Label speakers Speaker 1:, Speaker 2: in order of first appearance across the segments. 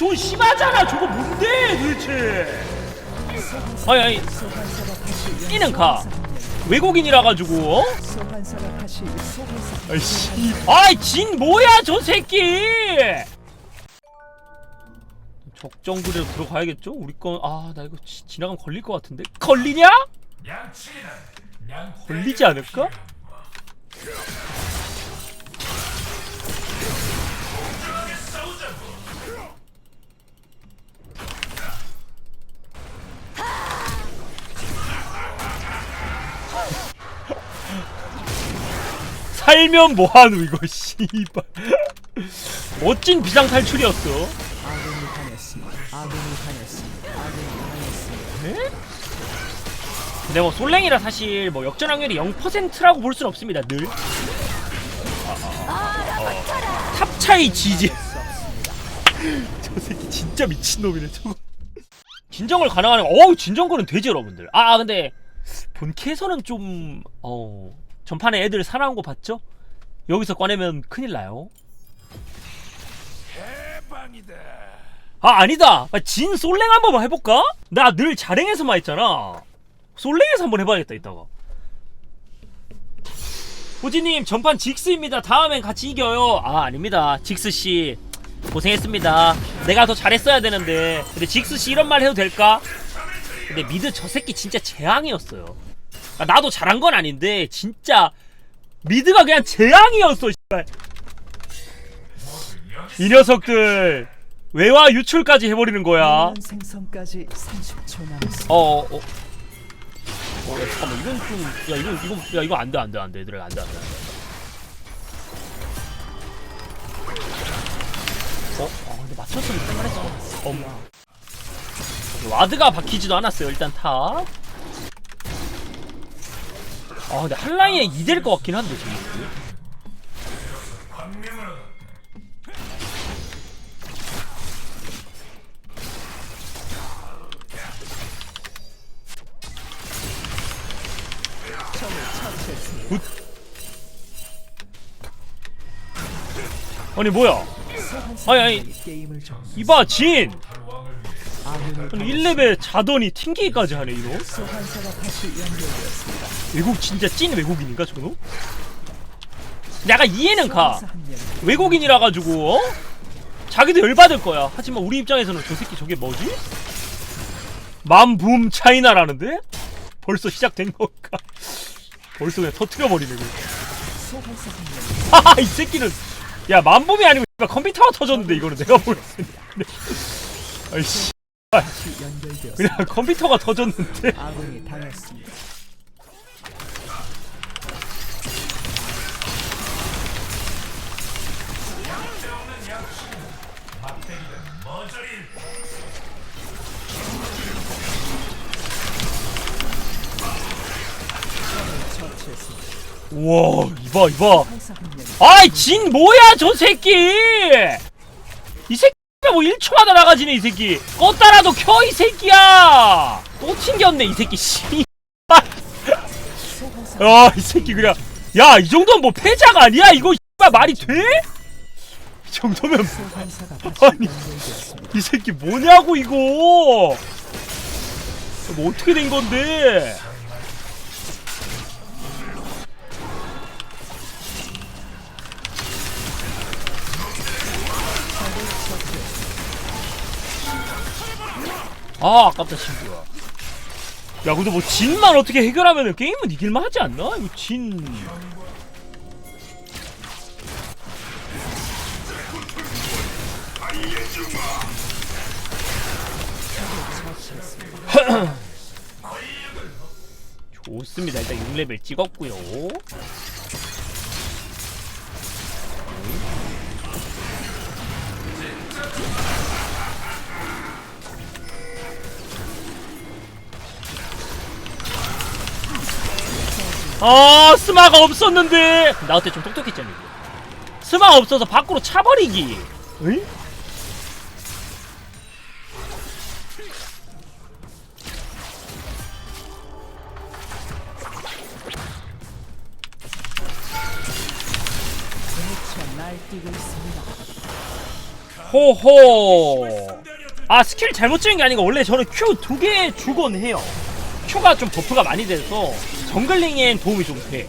Speaker 1: 저 심하잖아 저거 뭔데 도대체 아니 아니 이는 가 외국인이라 가지고 어? 아이씨 아이 진 뭐야 저 새끼 적정부대로 들어가야겠죠? 우리 건아 나 이거 지, 지나가면 걸릴 것 같은데 걸리냐? 걸리지 않을까? 살면 뭐하노 이거 씨발 멋진 비상 탈출이었어
Speaker 2: 아군이. 아군이. 아군이.
Speaker 1: 근데 뭐 솔랭이라 사실 뭐 역전 확률이 0%라고 볼 수는 없습니다 늘 탑 차이 지지 저 새끼 진짜 미친놈이네 저거 진정을 가능하면 어우 진정거는 되지 여러분들 아 근데 본캐에서는 좀어 전판에 애들 살아온 거 봤죠? 여기서 꺼내면 큰일 나요. 아 아니다! 아, 진 솔랭 한번 해볼까? 나 늘 자랭에서만 했잖아. 솔랭에서 한번 해봐야겠다 이따가. 호지님 전판 직스입니다. 다음엔 같이 이겨요. 아 아닙니다. 직스 씨 고생했습니다. 내가 더 잘했어야 되는데. 근데 직스 씨 이런 말 해도 될까? 근데 미드 저 새끼 진짜 재앙이었어요. 아, 나도 잘한 건 아닌데 진짜 미드가 그냥 재앙이었어 씨발 이 녀석들 외화 유출까지 해버리는 거야
Speaker 2: 생성까지 30초 남았습니다.
Speaker 1: 어, 어. 어, 야, 잠깐만, 이건 좀, 야, 이거, 이거, 야, 이거 안 돼, 안 돼, 안 돼, 얘들아, 안 돼, 안 돼, 안 돼. 어? 아, 근데 맞췄으면 할만했어. 어. 와드가 박히지도 않았어요, 일단 탑. 아, 근데 한라인에 2대일 것 같긴 한데, 지금. 아니, 뭐야. 아니, 아니, 이봐, 진!
Speaker 2: 아군이
Speaker 1: 아니, 1레벨 자더니 튕기기까지 하네, 이거. 외국 진짜 찐 외국인인가 저거? 내가 이해는 가. 외국인이라 가지고 어? 자기도 열받을 거야 하지만 우리 입장에서는 저 새끼 저게 뭐지? 맘붐 차이나라는데? 벌써 시작된 건가? 벌써 그냥 터트려 버리네 그냥.
Speaker 2: 소환사 한 명.
Speaker 1: 하하 이 새끼는 야 맘붐이 아니고 컴퓨터가 터졌는데 이거는 내가 볼 때는 아이씨
Speaker 2: 연결되었습니다.
Speaker 1: 그냥 컴퓨터가 터졌는데
Speaker 2: 아군이 당했습니다. 처치했습니다.
Speaker 1: 우와 이봐 이봐. 아이 진 뭐야 저 새끼 이 새끼 뭐 1초마다 나가지네 이 새끼. 껐다라도 켜 이 새끼야. 또 튕겼네 이 새끼. 씨아이
Speaker 2: 소환사
Speaker 1: 새끼 그냥. 야 이 정도면 뭐 패작 아니야 이거 씨발. 말이 돼? 이 정도면
Speaker 2: 다시
Speaker 1: 아니. 이 새끼 뭐냐고 이거. 뭐 어떻게 된 건데 아 아깝다 친구야 야 근데 뭐 진만 어떻게 해결하면 게임은 이길만 하지 않나? 이거 진 좋습니다. 일단 6레벨 찍었고요. 아 스마가 없었는데. 나 그때 좀 똑똑했잖아. 스마가 없어서 밖으로 차버리기.
Speaker 2: 있습니다.
Speaker 1: 호호. 아 스킬 잘못 찍은 게 아니고 원래 저는 Q 두 개 주곤 해요. Q가 좀 버프가 많이 돼서 정글링엔 도움이 좀 돼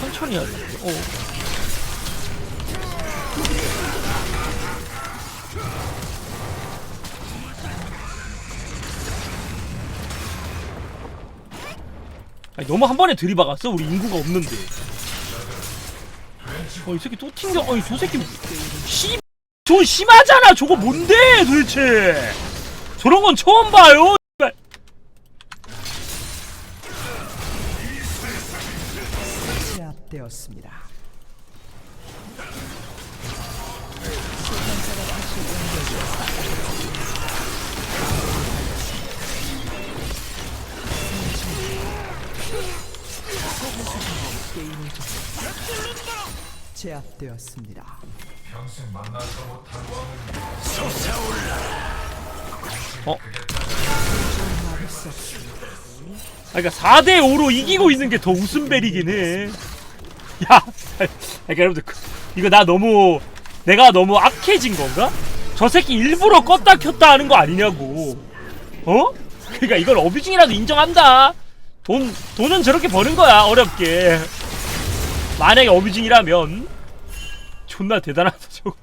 Speaker 1: 천천히 해야 돼. 어. 아니, 너무 한 번에 들이박았어? 우리 인구가 없는데. 어, 이 새끼 또 튕겨. 어 이, 저 새끼. 씨. 저 심하잖아. 저거 뭔데, 도대체. 저런 건 처음 봐요. 씨발.
Speaker 2: 제압되었습니다. 제압되었습니다.
Speaker 1: 어? 아, 그러니까 4대 5로 이기고 있는 게 더 웃음벨이긴 해. 야, 그러니까 여러분들 그- 이거 나 너무 내가 너무 악해진 건가? 저 새끼 일부러 껐다 켰다 하는 거 아니냐고. 어? 그러니까 이걸 어뷰징이라도 인정한다. 돈 돈은 저렇게 버는 거야 어렵게. 만약에 어뷰징이라면 존나 대단하다 저거.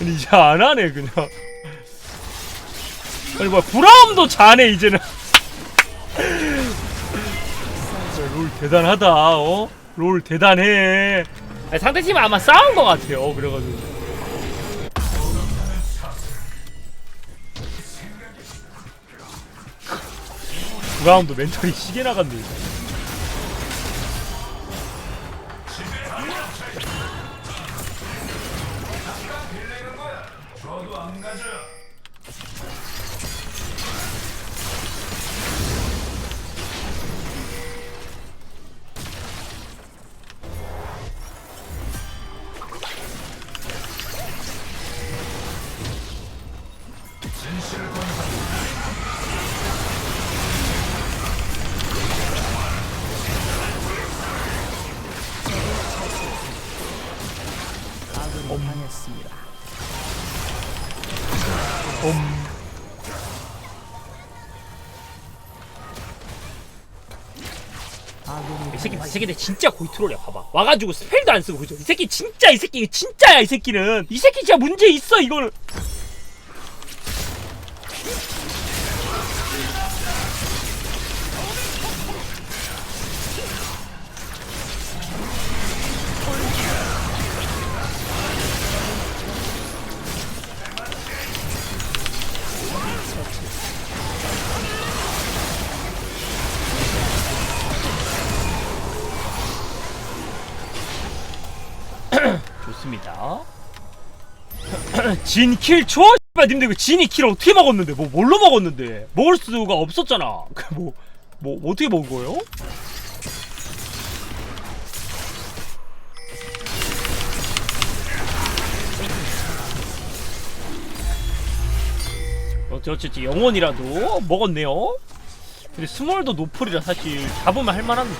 Speaker 1: 아니 이제 안 하네 그냥. 아니 뭐야 브라움도 자네 이제는. 롤 대단하다 어? 롤 대단해. 상대팀은 아마 싸운 것 같아요 그래가지고 브라움도 멘탈이 시계 나갔네
Speaker 2: 당했습니다.
Speaker 1: 음.
Speaker 2: 아군이
Speaker 1: 이 새끼 이 새끼들 진짜 고이 트롤이야 봐봐 와가지고 스펠도 안 쓰고 그죠 이 새끼 진짜 이 새끼 진짜야 이 새끼는 이 새끼 진짜 문제 있어 이걸 진킬 초? 씨발. 님들 그 진이 킬 어떻게 먹었는데? 뭐 뭘로 먹었는데? 먹을 수가 없었잖아. 그뭐뭐 뭐 어떻게 먹은 거예요? 어쨌지 영원이라도 먹었네요. 근데 스몰도 노플이라 사실 잡으면 할만한데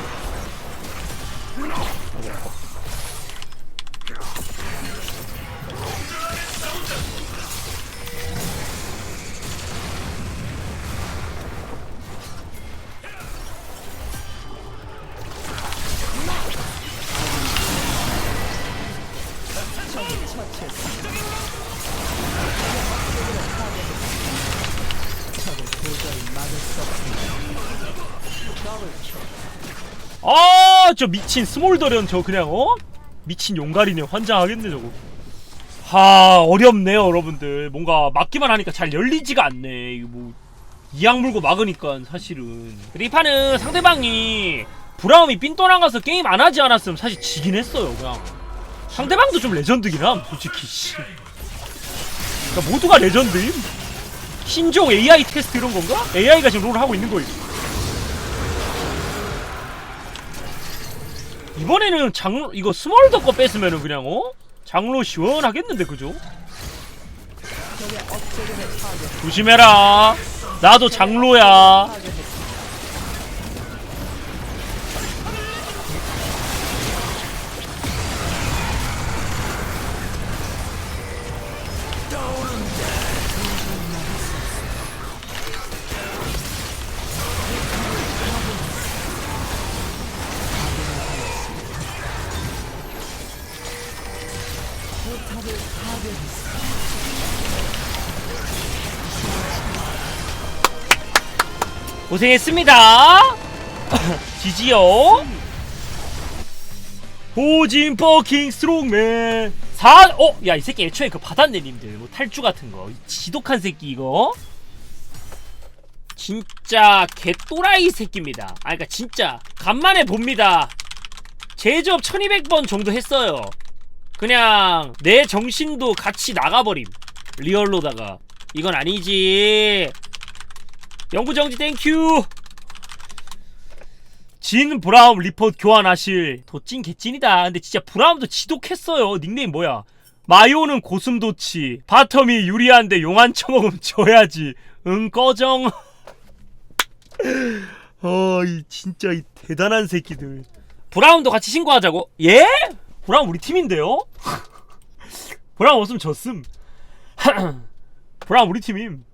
Speaker 1: 아, 저 미친 스몰더련 저 그냥 어? 미친 용가리네 환장하겠네 저거. 하, 어렵네요, 여러분들. 뭔가 막기만 하니까 잘 열리지가 않네. 이거 뭐 이악 물고 막으니까 사실은. 판은 상대방이 브라움이 삔또 나가서 게임 안 하지 않았으면 사실 지긴 했어요, 그냥. 상대방도 좀 레전드긴 함, 솔직히. 씨. 그러니까 모두가 레전드임. 신종 AI 테스트 이런 건가? AI가 지금 롤을 하고 있는 거예 이번에는 장로 이거 스몰더 거 뺐으면은 그냥 어? 장로 시원하겠는데 그죠? 조심해라. 나도 장로야. 고생했습니다. 지지요. 호진 퍼킹 스트롱맨. 4 어, 야, 이 새끼 애초에 그 님들. 뭐 탈주 같은 거. 이 지독한 새끼 이거. 진짜 개또라이 새끼입니다. 아, 그니까 진짜 간만에 봅니다. 제조업 1200번 정도 했어요. 그냥 내 정신도 같이 나가버림. 리얼로다가. 이건 아니지. 영구정지 땡큐 진 브라움 리포트 교환하실 도찐 개찐이다 근데 진짜 브라움도 지독했어요 닉네임 뭐야 마요는 고슴도치 바텀이 유리한데 용안 처먹으면 져야지 응 꺼정 어이 진짜 이 대단한 새끼들 브라움도 같이 신고하자고 예? 브라움 우리 팀인데요? 브라움 없으면 졌음. 브라움 우리 팀임